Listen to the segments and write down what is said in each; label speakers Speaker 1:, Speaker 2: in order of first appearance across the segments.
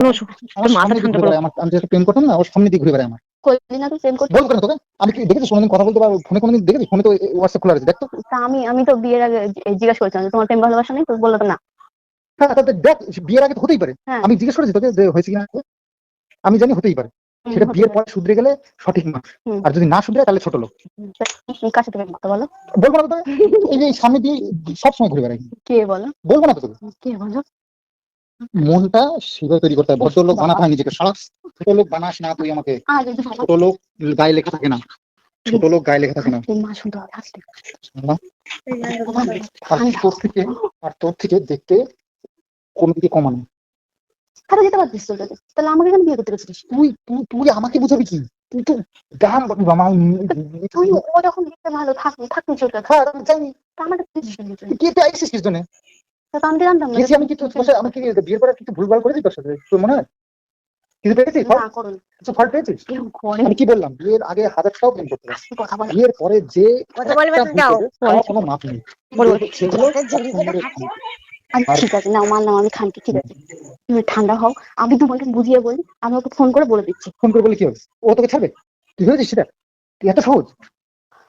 Speaker 1: আমি যেটা প্রেম করতাম না ওর সামনে দিয়ে ঘুরে বেড়ায় আমার।
Speaker 2: না তুই প্রেম করতে
Speaker 1: বলব কেন তোকে? আমি কি দেখেছি কোনোদিন কথা বলতে পারব ফোনে কোনোদিন দেখেছি ফোনে তো হোয়াটসঅ্যাপ খোলা আছে দেখতো
Speaker 2: তা। আমি আমি তো বিয়ের আগে জি- জিজ্ঞাসা তোমার প্রেম ভালোবাসা নেই? তো বলল না।
Speaker 1: হ্যাঁ তাহলে দেখ বিয়ের আগে তো হতেই পারে। আমি জিজ্ঞেস করেছি তোকে যে হয়েছে কিনা? আমি জানি হতেই পারে। সেটা বিয়ের
Speaker 2: পরে
Speaker 1: শুধরে গেলে সঠিক না। আর যদি না শুধরে তাহলে ছোট লোক।
Speaker 2: হুম, কার সাথে প্রেম করতে বলো?
Speaker 1: বলব না তো তোকে? এই যে সামনে দিয়ে সবসময় ঘুরে বেড়াই
Speaker 2: কে বলো?
Speaker 1: বলব না তো তোকে?
Speaker 2: কে বলো?
Speaker 1: মনটা সেভাবে তৈরি করতে হয়। ভদ্র লোক বানাতে হয় নিজেকে। সারা ছোট লোক বানাস না তুই আমাকে। ছোট লোক গায়ে লেখা থাকে না। ছোট লোক গায়ে লেখা থাকে না। তোর থেকে আর তোর থেকে দেখতে কোনো দিকে কমানো
Speaker 2: আরে যেতে পারতিস তাহলে আমাকে কেন বিয়ে করতে গেছিলিস?
Speaker 1: তুই তুই তুই আমাকে বুঝাবি কি? তুই তো দাম আমার
Speaker 2: তুই ও যখন দেখতে ভালো থাক থাক নিচে ওটা
Speaker 1: হ্যাঁ আমি জানি? কে আইসিস কিছু
Speaker 2: তা আমি জানতাম না
Speaker 1: আমি কি তোর সাথে আমি বিয়ের পরে কিছু ভুলভাল করেছি তোর সাথে? তোর মনে হয়? কিছু পেয়েছিস? ফল
Speaker 2: না করুন।
Speaker 1: কিছু ফল পেয়েছিস? আমি কি বললাম বিয়ের আগে হাজারটাও প্রেম করতে বিয়ের পরে যে কোনো মাপ নেই। কোমরে খাবে।
Speaker 2: আচ্ছা ঠিক আছে মানলাম আমি খানকে ঠিক আছে। তুমি ঠান্ডা হও। আমি তোমাকে বুঝিয়ে বলি আমি ওকে ফোন করে বলে দিচ্ছি।
Speaker 1: ফোন করে বলে কি হবে? ও তোকে ছাড়বে? তুই ভেবেছিস সেটা? তুই এত সহজ?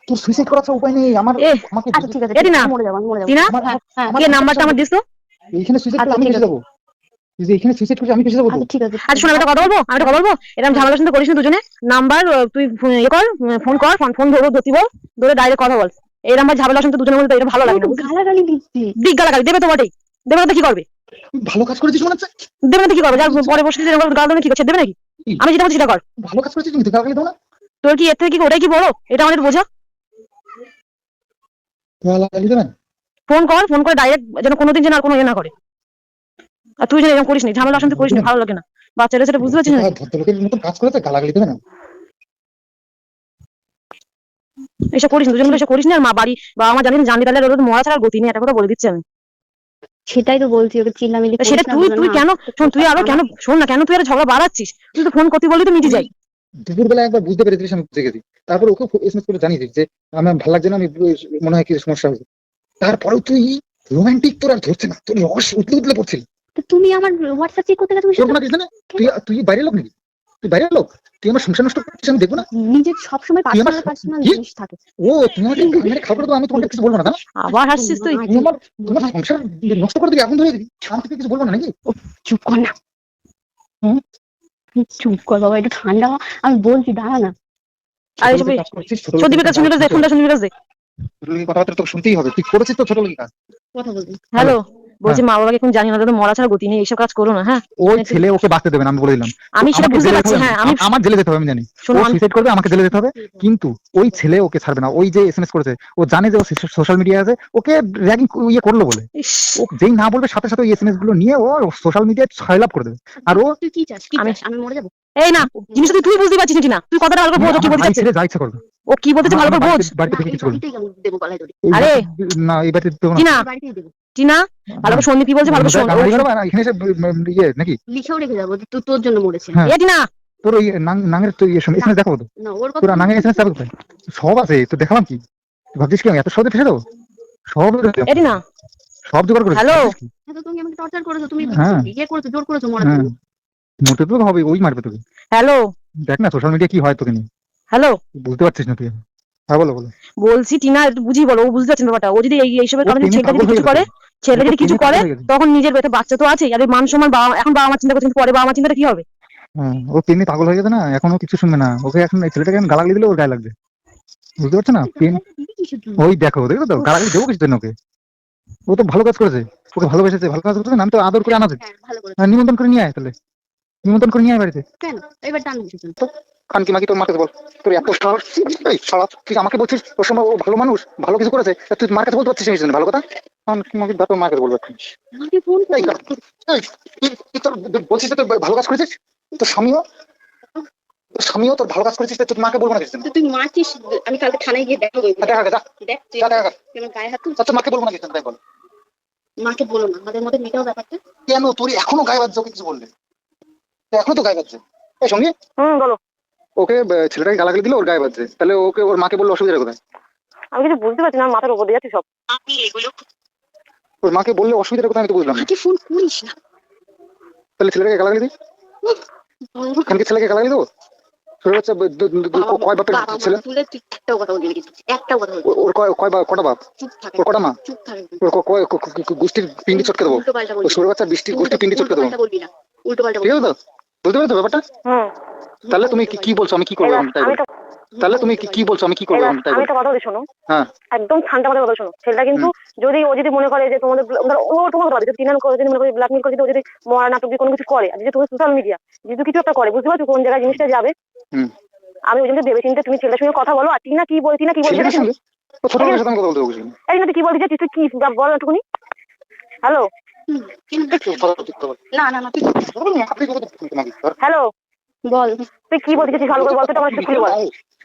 Speaker 1: তোর সুইসাইড করার উপায় নেই। আমার আমাকে
Speaker 2: আচ্ছা ঠিক আছে
Speaker 3: না।
Speaker 2: মরে যাব আমি মরে যাব।
Speaker 3: টিনা
Speaker 1: আমার
Speaker 2: হ্যাঁ হ্যাঁ
Speaker 3: কে নাম্বারটা আমার তো
Speaker 1: এইখানে সুইসাইড করলে
Speaker 2: আচ্ছা,
Speaker 1: আমি ফেসে যাব। যে এখানে সুইসাইড করছিস আমি ফেসে যাব।
Speaker 2: আচ্ছা ঠিক আছে।
Speaker 3: আচ্ছা শোনো একটা কথা বলব? আমি একটা কথা বলব? এরকম ঝামেলা শুনতে করিস না দুজনে। নাম্বার তুই ইয়ে কর ফোন কর ফোন ফোন ধরো ধরতি বল ধরে ডাইরেক্ট কথা বল। এই নাম্বার ঝামেলা শুনতে দুজনের মধ্যে এটা ভালো লাগে না
Speaker 2: গালাগালি দিচ্ছি
Speaker 3: দিক গালাগালি দেবে তো বটেই। দেবে তো কি করবে?
Speaker 1: ভালো কাজ করেছিস মনে হচ্ছে?
Speaker 3: দেবে না কি করবে? যার পরে বসে গাল দেবে কি করছে দেবে নাকি? আমি যেটা বলছি সেটা কর।
Speaker 1: ভালো কাজ করেছিস কিন্তু কাউকে দেবো না।
Speaker 3: তোর কি এর থেকে কি ওটাই কি বড়? এটা আমাদের বোঝা।
Speaker 1: গালাগালি
Speaker 3: ফোন কর ফোন করে ডাইরেক্ট যেন কোনোদিন যেন আর কোনো ইয়ে না করে। আর তুই যেন এরকম করিস নি ঝামেলা অশান্তি করিস নি ভালো লাগে না। বাচ্চারা সেটা বুঝতে পারছিস না?
Speaker 1: ভদ্রলোকের মতন কাজ করেছে গালাগালি দেবে না।
Speaker 3: এসব করিস না দুজন মিলে এসব করিস না আর মা বাড়ি বাবা মা জানিস জানলি তাহলে ওর মরা ছাড়া আর গতি নেই এটা কথা বলে দিচ্ছি আমি।
Speaker 2: সেটাই তো বলছি ওকে চিল্লামিল্লি
Speaker 3: তা সেটা তুই তুই কেন শোন তুই আরও কেন শোন না কেন তুই আরও ঝগড়া বাড়াচ্ছিস। তুই তো ফোন করতে বললি তো মিটে যাই
Speaker 1: দুপুর বেলা একবার বুঝতে পেরেছিলিস আমি বুঝে গেছি। তারপর ওকে এসএমএস করে জানিয়ে দিস যে আমার ভালো লাগছে না আমি মনে হয় কি সমস্যা হয়েছে। তারপরেও তুই রোমান্টিক তোর আর ধরছে না তোর রস উতলে উতলে পড়ছিল।
Speaker 2: তো তুমি আমার হোয়াটসঅ্যাপ চেক করতে গেলে তুমি
Speaker 1: না তুই তুই বাইরের লোক নাকি? তুই বাইরের লোক? তুই আমার সংসার নষ্ট করছিস আমি দেখব না?
Speaker 2: নিজের সবসময় পার্সোনাল পার্সোনাল জিনিস থাকে।
Speaker 1: ও তুমি আমাকে মেরে খাবার তো আমি তোমাকে কিছু বলব না না?
Speaker 3: আবার হাসছিস তুই?
Speaker 1: তুমি আমার তোমার সংসার নষ্ট করে দিবি এখন ধরে দিবি। আমি তোকে কিছু বলব না নাকি?
Speaker 2: চুপ কর না।
Speaker 1: হুম?
Speaker 2: চুপ কর বাবা একটু ঠান্ডা হ। আমি বলছি দাঁড়া না।
Speaker 3: আর সন্দীপের কাছে ফোনটা সন্দীপের কাছে
Speaker 1: কথাবার্তা তোকে শুনতেই হবে তুই করেছিস তো ছোট লোকের কাজ
Speaker 2: কথা বলবি।
Speaker 3: হ্যালো। বলছি মা বাবাকে এখন জানি না দাদা মরা ছাড়া গতি নেই এইসব কাজ করো না হ্যাঁ?
Speaker 1: ওই ছেলে ওকে বাঁচতে দেবে না আমি বলে দিলাম।
Speaker 3: আমি সেটা বুঝতে পারছি হ্যাঁ আমি
Speaker 1: আমার জেলে যেতে হবে আমি জানি।
Speaker 3: শোনো
Speaker 1: ও
Speaker 3: আমি
Speaker 1: সুইসাইড করবে আমাকে জেলে যেতে হবে। কিন্তু ওই ছেলে ওকে ছাড়বে না। ওই যে এসএমএস করেছে ও জানে যে ও সোশ্যাল মিডিয়া আছে ওকে র্যাগিং ইয়ে করল বলে। ও যেই না বলবে সাথে সাথে ওই এসএমএসগুলো নিয়ে ও সোশ্যাল মিডিয়ায় ছয়লাভ করে দেবে। আর ও
Speaker 2: তুই কি চাস? কি
Speaker 3: আমি-
Speaker 2: চাস? আমি মরে যাব?
Speaker 3: এই না জিনিসটা তুই- তুই বুঝতে পারছিস না তুই কথাটা ভালো করে বোঝ কি বলতে
Speaker 1: ভাই
Speaker 3: চাচ্ছে
Speaker 1: যা ইচ্ছা করবে।
Speaker 3: ও কি বলতে চাচ্ছে ভালো করে বোঝ।
Speaker 1: বাড়িতে- কিছু করবে।
Speaker 2: দেবো গলায় ধরে।
Speaker 3: আরে!
Speaker 1: না এই বাড়িতে দেবো না।
Speaker 2: এই বাড়িতেই দেবো।
Speaker 3: টিনা ভালো করে সন্দীপ কি বলছে? ভালো করে শোন
Speaker 1: গালাগালি করবে না, এখানে এসে ইয়ে নাকি?
Speaker 2: লিখেও রেখে যাব তুই তোর জন্য মরেছে
Speaker 1: হ্যাঁ।
Speaker 3: এ টিনা!
Speaker 1: তোর ওই নাঙের তো ইয়ে এসএমএস দেখাবো তো।
Speaker 2: না ওর কথা
Speaker 1: তোর নাঙের এসএমএস যাবে কোথায়? সব আছে তো দেখালাম কি? ভাবছিস কি এত সহজে ফেসে দেবো? সব
Speaker 3: এ টিনা!
Speaker 1: সব জোগাড় করে
Speaker 3: হ্যালো?
Speaker 2: হ্যাঁ, তুমি আমাকে টর্চার করেছ তুমি
Speaker 1: হ্যাঁ।
Speaker 2: ইয়ে করেছ জোর করেছ মরার
Speaker 1: হ্যাঁ।
Speaker 2: জন্য
Speaker 1: মোটে তো হবে ওই মারবে তোকে।
Speaker 3: হ্যালো!
Speaker 1: দেখ না সোশ্যাল মিডিয়া কি হয় তোকে নিয়ে।
Speaker 3: হ্যালো!
Speaker 1: বুঝতে পারছিস না তুই হ্যাঁ বলো বলো।
Speaker 3: বলছি টিনা একটু বুঝি বলো ও বুঝতে পারছে না ব্যাপারটা। ও যদি এই এইসবের কারণে ছেলেটা
Speaker 1: হয়ে
Speaker 3: কিছু করে। ছেলে যদি কিছু করে
Speaker 1: হয়ে।
Speaker 3: তখন নিজের বেতে বাচ্চা তো আছে আর মান সম্মান বাবা এখন বাবা মা চিন্তা করছে পরে বাবা মা চিন্তাটা কি হবে?
Speaker 1: হ্যাঁ, ও প্রেমে পাগল হয়ে গেছে না এখনও কিছু শুনবে না। ওকে এখন এই ছেলেটাকে এখন গালাগালি দিলে ওর গায়ে লাগবে। বুঝতে পারছ না?
Speaker 2: জন্য?
Speaker 1: ওই দেখো দেখো তো? গালাগালি দেবো কিছু ওকে। ও তো ভালো কাজ করেছে। ওকে ভালোবেসেছে ভালো কাজ করেছে না আমি তো আদর করে আনাতে
Speaker 2: হ্যাঁ
Speaker 1: নিমন্ত্রণ করে নিয়ে আয় তাহলে। নিমন্ত্রণ করে নিয়ে আয় বাড়িতে।
Speaker 2: কেন? এবার
Speaker 1: খানকি মাকি তোর মাকে বল। তোর এত সাহস এই তুই আমাকে বলছিস ওর সময় ও ভালো মানুষ ভালো কিছু করেছে তুই মার কাছে বলতে পারছিস না ভালো কথা? খানকি মাকি তোর মার কাছে বলব। তোর বলছিস যে ভালো কাজ করেছিস? তোর স্বামীও? তোর স্বামীও তোর ভালো কাজ করেছিস তুই মাকে বলব না কিছু?
Speaker 2: তুই মারছিস আমি কালকে থানায় গিয়ে।
Speaker 1: দেখা যা।
Speaker 2: দেখ তুই
Speaker 1: যা দেখা
Speaker 2: গায়ে হাত
Speaker 1: তোর মাকে বলব না কিছু তাই বল।
Speaker 2: মাকে বলো না আমাদের মধ্যে মেটাও ব্যাপারটা।
Speaker 1: কেন তোর এখনও গায়ে বাজছে কিছু বললে? তো এখনও তো গায়ে বাজছে। এই সঙ্গে?
Speaker 3: হুম বলো।
Speaker 1: ওকে ছেলেটাকে গালাগালি দিলে ওর গায়ে বাজছে। তাহলে ওকে ওর মাকে বললে অসুবিধা কোথায়
Speaker 3: আমি কিছু বুঝতে পারছি না আমার মাথার উপর দিয়ে যাচ্ছে সব।
Speaker 2: আমি এগুলো
Speaker 1: ওর মাকে বললে অসুবিধা কোথায় আমি তো বুঝলাম।
Speaker 2: মাকে ফোন করিস না।
Speaker 1: তাহলে ছেলেটাকে গালাগালি দিই খানকে ছেলেকে গালাগালি দেবো? ছোট কয় বাপের ছেলে? ওর কয় কটা বাপ? ওর কটা মা? ওর ক- ক- ক- ক- গোষ্ঠীর পিন্ডি চটকে দেবো। ছোট বাচ্চা বৃষ্টির গোষ্ঠীর পিন্ডি চটকে দেবো।
Speaker 2: বলবি না। উল্টো পাল্টা
Speaker 1: ঠিক আছে তো? বুঝতে পারছ ব্যাপারটা? তাহলে তুমি কি কি বলছো? আমি কি করব। তাহলে তুমি কি কি বলছো? আমি কি করব
Speaker 3: আমি। তো কথা শোনো।
Speaker 1: হ্যাঁ।
Speaker 3: একদম ঠান্ডা মাথায় কথা শোনো। ছেলেটা কিন্তু যদি ও যদি মনে করে যে তোমাদের ও তোমার কথা যদি তিনান করে যদি মনে করে ব্ল্যাকমেল করে যদি ও যদি মরা নাটক কোনো কিছু করে আর যদি তোমার সোশ্যাল মিডিয়া যদি কিছু একটা করে বুঝতে পারছ কোন জায়গায় জিনিসটা যাবে?
Speaker 1: হুম।
Speaker 3: আমি ওই জন্য ভেবে চিন্তে তুমি ছেলের সঙ্গে কথা বলো আর টিনা কি বল টিনা কি বলছে
Speaker 1: বলছি।
Speaker 3: এই না কি চাচ্ছিস তুই কি বল একটুখানি। হ্যালো হ্যালো
Speaker 2: বল
Speaker 3: তুই কি বলছিস ভালো করে বলতে আমার বল।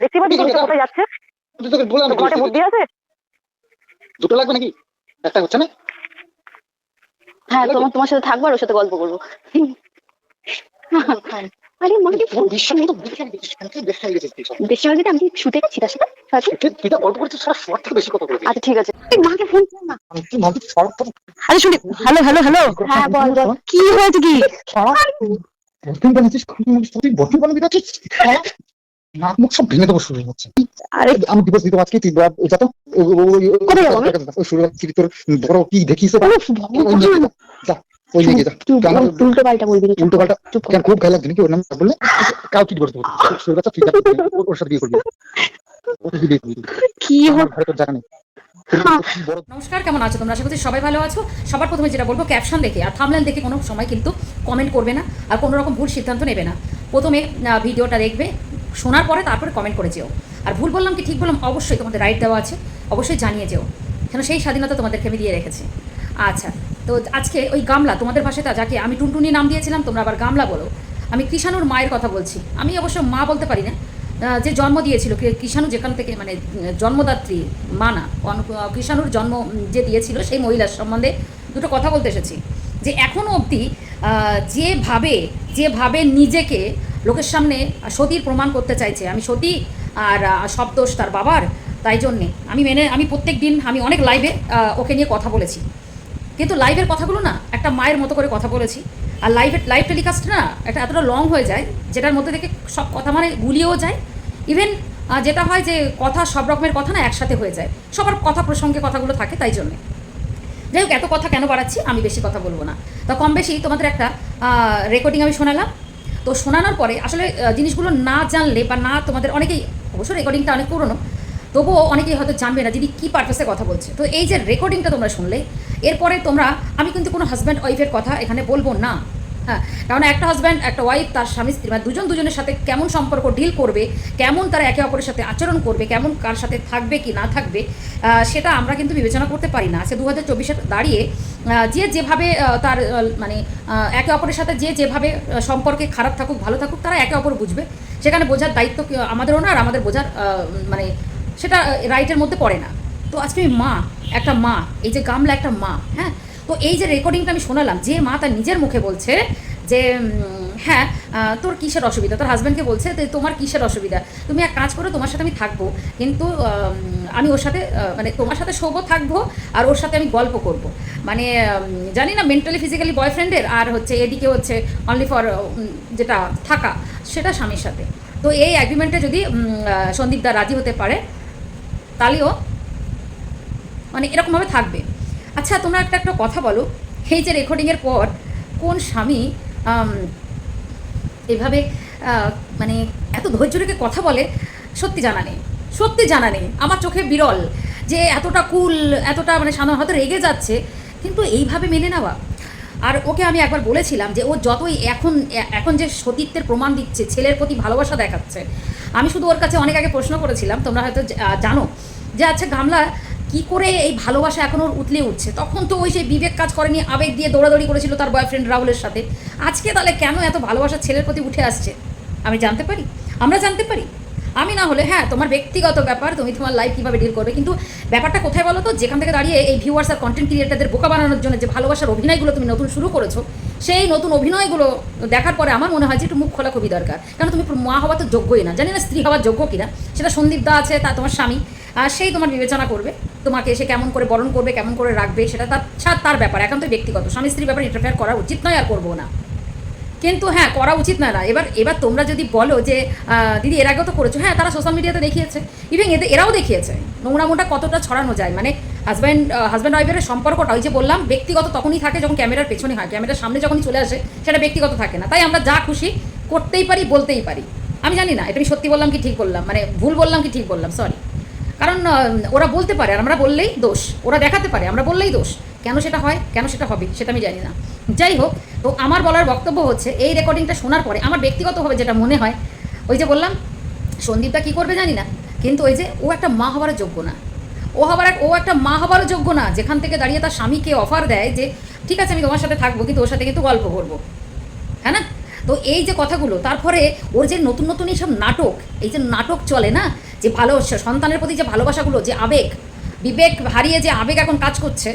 Speaker 3: দেখতে পাচ্ছিস কোথায় যাচ্ছে? বুদ্ধি আছে?
Speaker 1: দুটো লাগবে নাকি? একটা হচ্ছে না?
Speaker 2: হ্যাঁ তোমার তোমার সাথে থাকব আর ওর সাথে গল্প করব। আরে
Speaker 1: বেশি হয়ে
Speaker 2: হয়ে গেছে আমি কি শুতে গেছি তার সাথে সাথে?
Speaker 1: তুই তো গল্প করছিস সারা শর্ট বেশি কথা বলেছিস
Speaker 2: আচ্ছা ঠিক আছে মাকে ফোন কর না
Speaker 1: তুই মানতে শর্ট তো
Speaker 3: আরে শুনি হ্যালো হ্যালো হ্যালো
Speaker 2: হ্যাঁ বল
Speaker 3: কি হয়েছে কি
Speaker 1: নাক মুখ সব ভেঙে দেবো শুরু হচ্ছে
Speaker 3: আরে
Speaker 1: আমি দিবস দিতে আজকে তুই এটা তো শুরু তোর বড় কি দেখিস ওই নিয়ে যা, যা ওই নিয়ে যা
Speaker 2: চুপ
Speaker 1: আমার
Speaker 2: উল্টো পাল্টা বলবি
Speaker 1: উল্টো পাল্টা কেন খুব গায়ে লাগছে নাকি ওর নাম বললে? কাউ কি করতে শুরু বাচ্চা তুই যাবি, ওর ওর সাথে বিয়ে করবি ওকে বিয়ে করবি
Speaker 3: কি
Speaker 1: আমার জায়গা নেই। তোর কি বড়
Speaker 4: নমস্কার কেমন আছো তোমরা? আশা করছি সবাই ভালো আছো। সবার প্রথমে যেটা বলব ক্যাপশন দেখে আর থামলেন দেখে কোনো সময় কিন্তু কমেন্ট করবে না আর কোনো রকম ভুল সিদ্ধান্ত নেবে না। প্রথমে আহ, ভিডিওটা দেখবে শোনার পরে তারপরে কমেন্ট করে যেও। আর ভুল বললাম কি ঠিক বললাম অবশ্যই তোমাদের রাইট দেওয়া আছে অবশ্যই জানিয়ে যেও। কেন সেই স্বাধীনতা তোমাদেরকে আমি দিয়ে রেখেছি। আচ্ছা তো আজকে ওই গামলা তোমাদের ভাষায় যাকে আমি টুনটুনি নাম দিয়েছিলাম, তোমরা আবার গামলা বলো। আমি কৃষাণুর মায়ের কথা বলছি। আমি অবশ্য মা বলতে পারি না। যে জন্ম দিয়েছিল কৃষাণু যেখান থেকে মানে জন্মদাত্রী মা না কৃষাণুর জন্ম যে দিয়েছিল, সেই মহিলার সম্বন্ধে দুটো কথা বলতে এসেছি। যে এখনও অবধি যেভাবে যেভাবে নিজেকে লোকের সামনে সতীর প্রমাণ করতে চাইছে, আমি সতী আর সব দোষ তার বাবার, তাই জন্যে আমি মেনে, আমি প্রত্যেক দিন, আমি অনেক লাইভে ওকে নিয়ে কথা বলেছি। কিন্তু লাইভের কথাগুলো না, একটা মায়ের মতো করে কথা বলেছি। আর লাইভের লাইভ টেলিকাস্ট না, একটা এতটা লং হয়ে যায়, যেটার মধ্যে থেকে সব কথা মানে গুলিয়েও যায়। ইভেন যেটা হয় যে কথা সব রকমের কথা না একসাথে হয়ে যায়। সবার কথা প্রসঙ্গে কথাগুলো থাকে তাই জন্যে। যাই হোক, এত কথা কেন বাড়াচ্ছি, আমি বেশি কথা বলব না। তো কম বেশি তোমাদের একটা রেকর্ডিং আমি শোনালাম। তো শোনানোর পরে আসলে জিনিসগুলো না জানলে বা না তোমাদের, অনেকেই অবশ্য রেকর্ডিংটা অনেক পুরনো তবুও অনেকেই হয়তো জানবে না দিদি কী পারপাসে কথা বলছে। তো এই যে রেকর্ডিংটা তোমরা শুনলে, এরপরে তোমরা, আমি কিন্তু কোনো হাজব্যান্ড ওয়াইফের কথা এখানে বলব না। হ্যাঁ কারণ একটা হাজব্যান্ড একটা ওয়াইফ তার স্বামী, স্ত্রী মানে দুজন দুজনের সাথে কেমন সম্পর্ক ডিল করবে, কেমন তারা একে অপরের সাথে আচরণ করবে, কেমন কার সাথে থাকবে কি না থাকবে সেটা আমরা কিন্তু বিবেচনা করতে পারি না। সে দু হাজার চব্বিশে দাঁড়িয়ে যে যেভাবে তার মানে একে অপরের সাথে যে যেভাবে সম্পর্কে খারাপ থাকুক, ভালো থাকুক, তারা একে অপর বুঝবে। সেখানে বোঝার দায়িত্ব আমাদেরও না, আর আমাদের বোঝার মানে সেটা রাইটের মধ্যে পড়ে না। তো আজকে আমি মা, একটা মা, এই যে গামলা একটা মা হ্যাঁ? তো এই যে রেকর্ডিংটা আমি শোনালাম, যে মা তার নিজের মুখে বলছে যে হ্যাঁ তোর কিসের অসুবিধা? তোর হাজব্যান্ডকে বলছে যে, তোমার কিসের অসুবিধা? তুমি এক কাজ করো, তোমার সাথে আমি থাকব। কিন্তু, আমি ওর সাথে মানে তোমার সাথে শোবো, থাকব, আর ওর সাথে আমি গল্প করব। মানে জানি না মেন্টালি ফিজিক্যালি বয়ফ্রেন্ডের আর হচ্ছে এদিকে হচ্ছে অনলি ফর যেটা থাকা, সেটা স্বামীর সাথে। তো এই অ্যাগ্রিমেন্টে যদি সন্দীপদা রাজি হতে পারে তাহলেও মানে এরকমভাবে থাকবে। আচ্ছা তোমরা একটা একটা কথা বলো। এই যে রেকর্ডিংয়ের পর কোন স্বামী এভাবে মানে এত ধৈর্য রেখে কথা বলে, সত্যি জানা নেই। সত্যি জানা নেই। আমার চোখে বিরল যে এতটা কুল, এতটা মানে সাধারণ হয়তো রেগে যাচ্ছে, কিন্তু এইভাবে মেনে নেওয়া। আর ওকে আমি একবার বলেছিলাম যে ও যতই এখন এখন যে সতীত্বের প্রমাণ দিচ্ছে, ছেলের প্রতি ভালোবাসা দেখাচ্ছে আমি শুধু ওর কাছে অনেক আগে প্রশ্ন করেছিলাম, তোমরা হয়তো জানো যে আচ্ছা গামলা, কি করে এই ভালোবাসা এখন ওর উতলে উঠছে? তখন তো ওই সেই বিবেক কাজ করেনি, আবেগ দিয়ে দৌড়াদৌড়ি করেছিল তার বয়ফ্রেন্ড রাহুলের সাথে। আজকে তাহলে কেন এত ভালোবাসা ছেলের প্রতি উঠে আসছে? আমি জানতে পারি? আমরা জানতে পারি। আমি না হলে হ্যাঁ তোমার ব্যক্তিগত ব্যাপার, তুমি তোমার লাইফ কীভাবে ডিল করবে, কিন্তু ব্যাপারটা কোথায় বলো তো? যেখান থেকে দাঁড়িয়ে এই ভিউয়ার্স আর কন্টেন্ট ক্রিয়েটারদের বোকা বানানোর জন্য যে ভালোবাসার অভিনয়গুলো তুমি নতুন শুরু করেছ সেই নতুন অভিনয়গুলো দেখার পরে আমার মনে হয় যে একটু মুখ খোলা খুবই দরকার। কারণ তুমি মা হওয়া তো যোগ্যই না। জানি না স্ত্রী হওয়ার যোগ্য কিনা। সেটা সন্দীপ দা আছে, তা তোমার স্বামী। আর সেই তোমার বিবেচনা করবে। তোমাকে সে কেমন করে বরণ করবে, কেমন করে রাখবে, সেটা তার তার ব্যাপার। এখন তো ব্যক্তিগত। স্বামী স্ত্রীর ব্যাপারে ইন্টারফেয়ার করা উচিত নয় আর করব না। কিন্তু হ্যাঁ করা উচিত না এবার এবার তোমরা যদি বলো যে দিদি, এর আগেও তো করেছ। হ্যাঁ তারা সোশ্যাল মিডিয়াতে দেখিয়েছে। ইভেন এদের, এরাও দেখিয়েছে। নোংরামোটা কতটা ছড়ানো যায়? মানে হাজব্যান্ড হাজব্যান্ড ওয়াইফের সম্পর্কটা, ওই যে বললাম, ব্যক্তিগত তখনই থাকে যখন ক্যামেরার পেছনে হয়। ক্যামেরার সামনে যখনই চলে আসে, সেটা ব্যক্তিগত থাকে না। তাই আমরা যা খুশি করতেই পারি, বলতেই পারি। আমি জানি না, এটা আমি সত্যি বললাম কি ঠিক বললাম? মানে ভুল বললাম কি ঠিক বললাম? সরি কারণ ওরা বলতে পারে, আর আমরা বললেই দোষ। ওরা দেখাতে পারে, আমরা বললেই দোষ। কেন সেটা হয়, কেন সেটা হবে, সেটা আমি জানি না। যাই হোক তো আমার বলার বক্তব্য হচ্ছে, এই রেকর্ডিংটা শোনার পরে আমার ব্যক্তিগতভাবে যেটা মনে হয়, ওই যে বললাম, সন্দীপটা কী করবে জানি না, কিন্তু ওই যে ও একটা মা হবার যোগ্য না। ও হবার ও একটা মা হবারও যোগ্য না, যেখান থেকে দাঁড়িয়ে তার স্বামীকে অফার দেয় যে, ঠিক আছে, আমি তোমার সাথে থাকব, কিন্তু ওর সাথে কিন্তু গল্প করব। হ্যাঁ না? তো এই যে কথাগুলো, তারপরে ওর যে নতুন নতুন এইসব নাটক, এই যে নাটক চলে না, যে ভালো সন্তানের প্রতি যে ভালোবাসাগুলো, যে আবেগ, বিবেক হারিয়ে যে আবেগ এখন কাজ করছে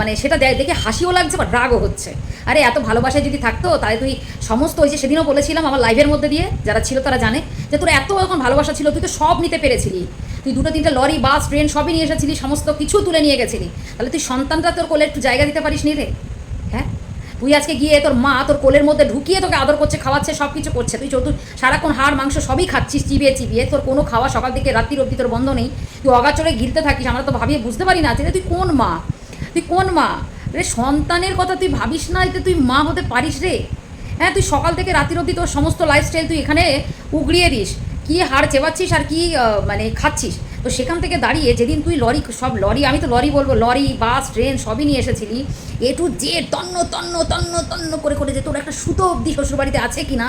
Speaker 4: মানে সেটা দেখে হাসিও লাগছে বা রাগও হচ্ছে। আরে, এত ভালোবাসায় যদি থাকতো, তাহলে তুই সমস্ত ওই যে সেদিনও বলেছিলাম আমার লাইভের মধ্যে দিয়ে, যারা ছিল তারা জানে, যে তোর এত এখন ভালোবাসা ছিল, তুই তো সব নিতে পেরেছিলি। তুই দুটো, তিনটে লরি বাস ট্রেন সবই নিয়ে এসেছিলি, সমস্ত কিছু তুলে নিয়ে গেছিলি। তাহলে তুই সন্তানটা তোর কোলে একটু জায়গা দিতে পারিস নি রে? হ্যাঁ? তুই আজকে গিয়ে তোর মা তোর কোলের মধ্যে ঢুকিয়ে তোকে আদর করছে, খাওয়াচ্ছে সব কিছু করছে। তুই চতুর, সারাক্ষণ হাড়, মাংস সবই খাচ্ছিস, চিবিয়ে চিবিয়ে। তোর কোনো খাওয়া সকাল থেকে রাত্রির অবধি তোর বন্ধ নেই। তুই অগাচরে গিলতে থাকিস, আমরা তো ভাবিয়ে বুঝতে পারি না যে তুই কোন মা? তুই কোন মা? রে সন্তানের কথা তুই ভাবিস না, এতে তুই মা হতে পারিস রে। হ্যাঁ তুই সকাল থেকে রাত্রির অবধি তোর সমস্ত লাইফস্টাইল তুই এখানে উগড়িয়ে দিস। কি হাড় চেবাচ্ছিস আর কি মানে খাচ্ছিস? তো সেখান থেকে দাঁড়িয়ে যেদিন তুই লরি, সব লরি, আমি তো লরি বলব, লরি, বাস, ট্রেন, সবই নিয়ে এসেছিলি। এ টু যে তন্ন তন্ন তন্ন তন্ন করে করে যে তোর একটা সুতো অবধি শ্বশুরবাড়িতে আছে কি না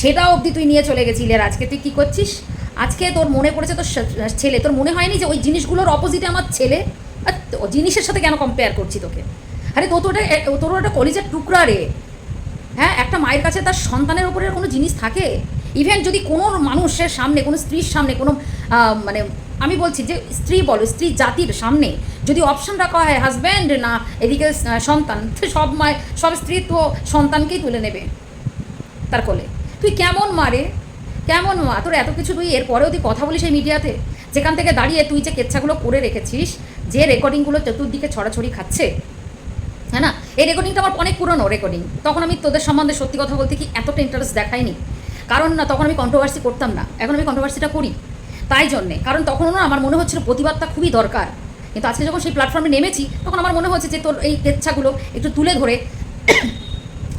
Speaker 4: সেটা অবধি তুই নিয়ে চলে গেছিলি। আর আজকে তুই কী করছিস? আজকে তোর মনে পড়েছে তোর ছেলে, তোর মনে হয়নি যে ওই জিনিসগুলোর অপোজিটে আমার ছেলে? জিনিসের সাথে কেন কম্পেয়ার করছি তোকে? আরে তো তোর তোর ওটা কলিজার টুকরা রে। হ্যাঁ একটা মায়ের কাছে তার সন্তানের ওপরে কোনো জিনিস থাকে? ইভেন যদি কোনো মানুষের সামনে, কোনো স্ত্রীর সামনে, কোনো মানে আমি বলছি যে স্ত্রী বলো, স্ত্রী জাতির সামনে যদি অপশন রাখা হয় হাজব্যান্ড না, এদিকে সন্তান সব মায় সব স্ত্রী তো সন্তানকেই তুলে নেবে তার কোলে। তুই কেমন মারে কেমন মা? তোর এত কিছু তুই এরপরেও তুই কথা বলিস এই মিডিয়াতে যেখান থেকে দাঁড়িয়ে তুই যে কেচ্ছাগুলো করে রেখেছিস যে রেকর্ডিংগুলো চতুর্দিকে ছড়াছড়ি খাচ্ছে হ্যাঁ না? এই রেকর্ডিংটা আমার অনেক পুরনো রেকর্ডিং তখন আমি তোদের সম্বন্ধে সত্যি কথা বলতে কি এতটা ইন্টারেস্ট দেখাইনি। কারণ না, তখন আমি কন্ট্রোভার্সি করতাম না। এখন আমি কন্ট্রোভার্সিটা করি। তাই জন্যে। কারণ তখনও না আমার মনে হচ্ছিল প্রতিবাদটা খুবই দরকার। কিন্তু আজকে যখন সেই প্ল্যাটফর্মে নেমেছি, তখন আমার মনে হচ্ছে যে তোর এই কেচ্ছাগুলো একটু তুলে ধরে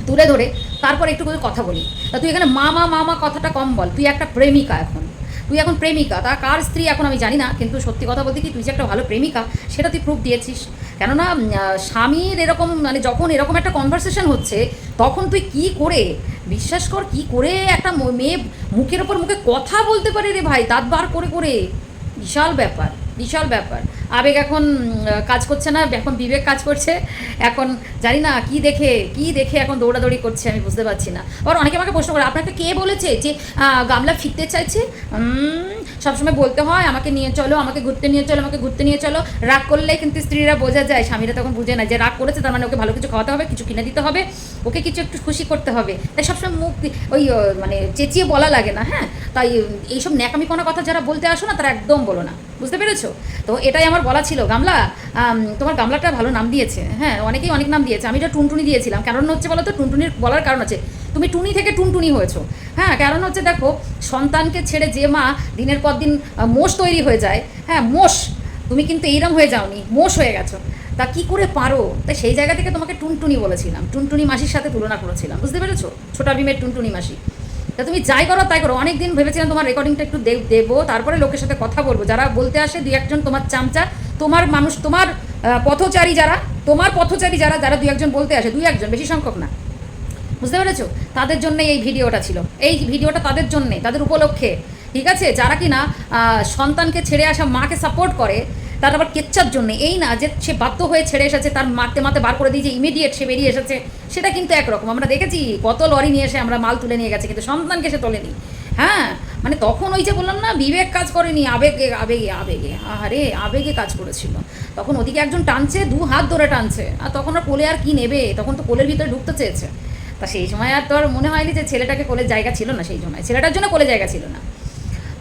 Speaker 4: তুলে ধরে, তারপর একটু করে কথা বলি। তা তুই এখানে মা মা মা মা কথাটা কম বল। তুই একটা প্রেমিকা এখন। তুই এখন প্রেমিকা, তা কার স্ত্রী এখন আমি জানি না, কিন্তু সত্যি কথা বলতে কি তুই যে একটা ভালো প্রেমিকা, সেটা তুই প্রুফ দিয়েছিস। কেননা স্বামীর এরকম মানে যখন এরকম একটা কনভারসেশন হচ্ছে, তখন তুই কি করে, বিশ্বাস কর কি করে একটা মেয়ে মুখের ওপর মুখে কথা বলতে পারে রে ভাই দাঁত বার করে করে। বিশাল ব্যাপার বিশাল ব্যাপার। আবেগ এখন কাজ করছে না, এখন বিবেক কাজ করছে। এখন জানি না কি দেখে কি দেখে এখন দৌড়াদৌড়ি করছে আমি বুঝতে পারছি না। আবার অনেকে আমাকে প্রশ্ন করে, আপনাকে কে বলেছে যে গামলা ফিরতে চাইছে? সবসময় বলতে হয়, আমাকে নিয়ে চলো, আমাকে ঘুরতে নিয়ে চলো, আমাকে ঘুরতে নিয়ে চলো। রাগ করলে কিন্তু স্ত্রীরা বোঝা যায়, স্বামীরা তখন বুঝে না যে রাগ করেছে, তার মানে ওকে ভালো কিছু খাওয়াতে হবে, কিছু কিনে দিতে হবে, ওকে কিছু একটু খুশি করতে হবে। তাই সবসময় মুখ ওই মানে চেঁচিয়ে বলা লাগে না হ্যাঁ? তাই এইসব ন্যাকামি কোনো কথা যারা বলতে আসো না, তারা একদম বলো না। বুঝতে পেরেছ? তো এটাই আমার বলা ছিল। গামলা তোমার গামলাটা ভালো নাম দিয়েছে হ্যাঁ? অনেকেই অনেক নাম দিয়েছে। আমি এটা টুনটুনি দিয়েছিলাম। কারণ হচ্ছে বলো তো, টুনটুনির বলার কারণ আছে। তুমি টুনি থেকে টুনটুনি হয়েছো। হ্যাঁ কারণ হচ্ছে দেখো, সন্তানকে ছেড়ে যে মা দিনের পর দিন মোষ তৈরি হয়ে যায় হ্যাঁ মোষ, তুমি কিন্তু এইরম হয়ে যাওনি, মোষ হয়ে গেছো। তা কি করে পারো? তাই সেই জায়গা থেকে তোমাকে টুনটুনি বলেছিলাম, টুনটুনি মাসির সাথে তুলনা করেছিলাম, বুঝতে পেরেছ? ছোটা ভীমের টুনটুনি মাসি। তা তুমি যাই করো, তাই করো অনেক দিন ভেবেছিলাম তোমার রেকর্ডিংটা একটু দেবো, তারপরে লোকের সাথে কথা বলব। যারা বলতে আসে দু একজন তোমার চামচা, তোমার মানুষ, তোমার পথচারী যারা, তোমার পথচারী যারা যারা দু একজন বলতে আসে, দুই একজন, বেশি সংখ্যক না। বুঝতে পেরেছ? তাদের জন্য এই ভিডিওটা ছিল। এই ভিডিওটা তাদের জন্যে তাদের উপলক্ষে। ঠিক আছে? যারা কিনা আহ, সন্তানকে ছেড়ে আসা মাকে সাপোর্ট করে তার আবার কেচ্চার জন্য। এই না যে সে বাধ্য হয়ে ছেড়ে এসেছে তার মারতে মাতে বার করে দিয়েছে ইমিডিয়েট সে বেরিয়ে এসেছে সেটা কিন্তু একরকম। আমরা দেখেছি কত লরি নিয়ে এসে আমরা মাল তুলে নিয়ে গেছে কিন্তু সন্তানকে সে তোলেনি। হ্যাঁ? মানে তখন ওই যে বললাম না বিবেক কাজ করেনি আবেগে আবেগে আবেগে। আরে আবেগে কাজ করেছিল। তখন ওদিকে একজন টানছে দু হাত ধরে টানছে। আর তখন আর কোলে আর কি নেবে? তখন তো কোলের ভিতরে ঢুকতে চেয়েছে। তা সেই সময় আর তো আর মনে হয়নি যে ছেলেটাকে কোলের জায়গা ছিল না সেই সময়। ছেলেটার জন্য কোলে জায়গা ছিল না।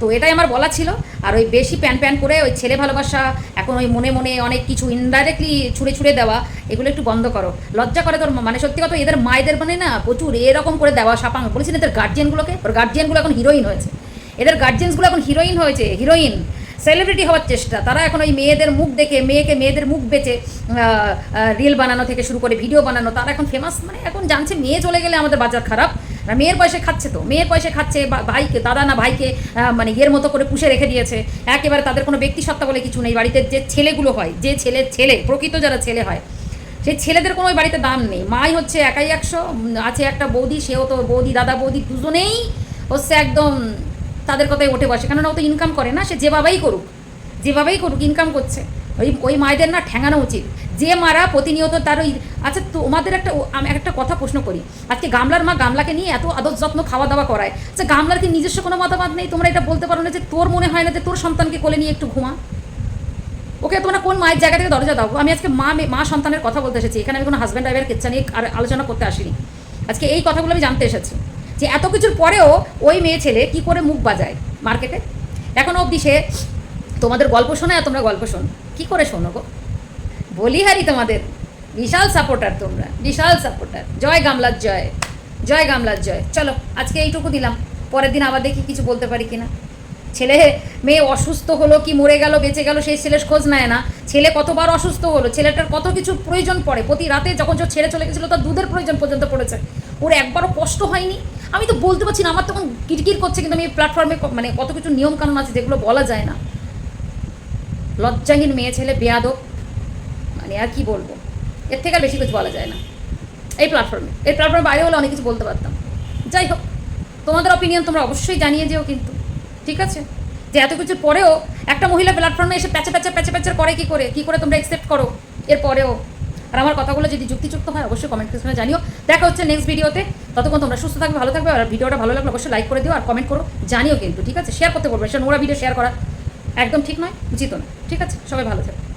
Speaker 4: তো এটাই আমার বলা ছিল। আর ওই বেশি প্যান প্যান করে ওই ছেলে ভালোবাসা, এখন ওই মনে মনে অনেক কিছু ইনডাইরেক্টলি ছুঁড়ে ছুঁড়ে দেওয়া, এগুলো একটু বন্ধ করো। লজ্জা করে তোর মানে সত্যি কথা এদের মায়েদের মানে না প্রচুর এরকম করে দেওয়া সাপাং বলেছেন এদের গার্জিয়ানগুলোকে ওর গার্জিয়ানগুলো এখন হিরোইন হয়েছে। এদের গার্জিয়ানসগুলো এখন হিরোইন হয়েছে হিরোইন সেলিব্রিটি হওয়ার চেষ্টা। তারা এখন ওই মেয়েদের মুখ দেখে, মেয়েকে মেয়েদের মুখ বেচে রিল বানানো থেকে শুরু করে ভিডিও বানানো, তারা এখন ফেমাস মানে এখন জানছে মেয়ে চলে গেলে আমাদের বাজার খারাপ। মেয়ের পয়সা খাচ্ছে তো, মেয়ের পয়সা খাচ্ছে ভাইকে, দাদা না ভাইকে মানে ইয়ের মতো করে পুষে রেখে দিয়েছে। একেবারে তাদের কোনো ব্যক্তি সত্তা বলে কিছু নেই। বাড়িতে যে ছেলেগুলো হয়, যে ছেলে ছেলে, প্রকৃত যারা ছেলে হয় সেই ছেলেদের কোনো ওই বাড়িতে দাম নেই। মাই হচ্ছে একাই একশো আছে একটা বৌদি, সেও তো বৌদি, দাদা, বৌদি দুজনেই হচ্ছে একদম তাদের কথাই ওঠে বসে। কেননা ও তো ইনকাম করে না, সে যেভাবেই করুক যেভাবেই করুক ইনকাম করছে। ওই ওই মায়েদের না ঠেঙানো উচিত। যে মারা প্রতিনিয়ত তার ওই আচ্ছা তোমাদের একটা আমি একটা কথা প্রশ্ন করি। আজকে গামলার মা গামলাকে নিয়ে এত আদর যত্ন খাওয়া দাওয়া করায়। আচ্ছা গামলার কি নিজস্ব কোনো মতামত নেই? তোমরা এটা বলতে পারো না যে তোর মনে হয় না যে তোর সন্তানকে কোলে নিয়ে একটু ঘুমা? ওকে, তোমরা কোন মায়ের জায়গা থেকে দরজা দাও? আমি আজকে মা, মে- সন্তানের কথা বলতে এসেছি। এখানে আমি কোনো হাজব্যান্ড ওয়াইফের কেচ্ছা নিয়ে আর আলোচনা করতে আসিনি। আজকে এই কথাগুলো আমি জানতে এসেছি। যে এত কিছুর পরেও ওই মেয়ে ছেলে কি করে মুখ বাজায় মার্কেটে? এখনও অবধি সে তোমাদের গল্প শোনায় তোমরা গল্প শোনো। কী করে শোনো গো? বলিহারি তোমাদের, বিশাল সাপোর্টার তোমরা, বিশাল সাপোর্টার জয় গামলার জয় জয় গামলার জয়। চলো, আজকে এইটুকু দিলাম। পরের দিন আবার দেখি কিছু বলতে পারি কিনা। ছেলে মেয়ে অসুস্থ হলো কি মরে গেল, বেঁচে গেল, সেই ছেলের খোঁজ নেয় না। ছেলে কতবার অসুস্থ হলো, ছেলেটার কত কিছু প্রয়োজন পড়ে। প্রতি রাতে যখন যে ছেলে চলে গেছিল, তার দুধের প্রয়োজন পর্যন্ত পড়েছে। ওর একবারও কষ্ট হয়নি। আমি তো বলতে পারছি না, আমার তখন কিরকির করছে, কিন্তু আমি প্ল্যাটফর্মে মানে কত কিছু নিয়ম কানুন আছে যেগুলো বলা যায় না। লজ্জাহীন মেয়ে ছেলে, বেয়াদব। মানে আর কি বলব? এর থেকে আর বেশি কিছু বলা যায় না। এই প্ল্যাটফর্মে এই প্ল্যাটফর্মে বাইরে হলে অনেক কিছু বলতে পারতাম। যাই হোক, তোমাদের অপিনিয়ন তোমরা অবশ্যই জানিয়ে যেও কিন্তু। ঠিক আছে? যে এত কিছুর পরেও একটা মহিলা প্ল্যাটফর্মে এসে প্যাচে প্যাচে প্যাচে প্যাচে করে কী করে? কী করে তোমরা অ্যাকসেপ্ট করো? এরপরেও আর আমার কথাগুলো যদি যুক্তিযুক্ত হয়, অবশ্যই কমেন্ট সেকশনে জানিও। দেখা হচ্ছে নেক্সট ভিডিওতে ততক্ষণ তোমরা সুস্থ থাকবে, ভালো থাকবে, আর ভিডিওটা ভালো লাগলে অবশ্যই লাইক করে দিও, আর কমেন্ট করো, জানিও কিন্তু, ঠিক আছে? শেয়ার করতে বলবে সে নোংরা ভিডিও শেয়ার করা। একদম ঠিক নয় উচিত না, ঠিক আছে? সবাই ভালো থাকবে